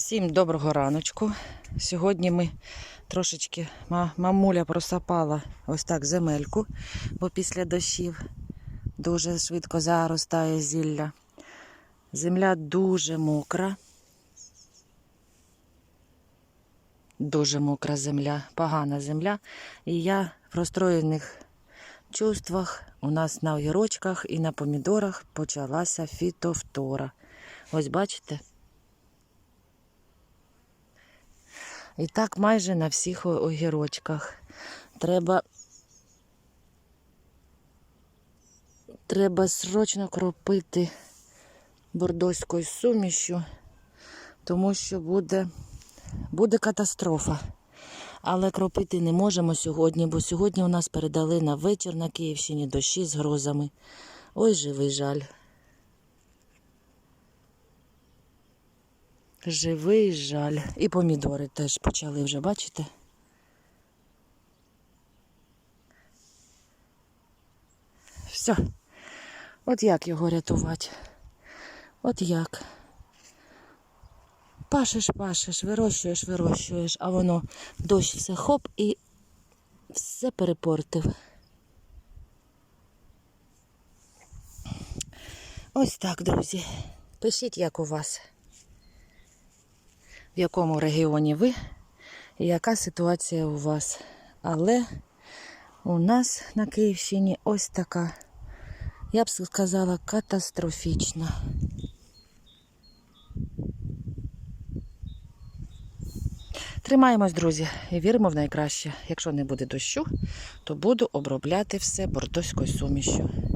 Всім доброго раночку. Сьогодні ми трошечки мамуля просапала ось так земельку, бо після дощів дуже швидко заростає зілля. Земля дуже мокра. Дуже мокра земля, погана земля. І я в розстроєних чувствах у нас на огірочках і на помідорах почалася фітофтора. Ось бачите? І так майже на всіх огірочках. Треба. Треба срочно кропити бордоською сумішю, тому що буде, буде катастрофа. Але кропити не можемо сьогодні, бо сьогодні у нас передали на вечір на Київщині дощі з грозами. Ой, живий жаль. Живий жаль. І помідори теж почали вже, бачите? Все. От як його рятувати? От як? Пашеш, пашеш, вирощуєш, вирощуєш, а воно дощ все хоп і все перепортив. Ось так, друзі. Пишіть, як у вас в якому регіоні ви і яка ситуація у вас. Але у нас на Київщині ось така, я б сказала, катастрофічна. Тримаємось, друзі, і віримо в найкраще. Якщо не буде дощу, то буду обробляти все бордоською сумішю.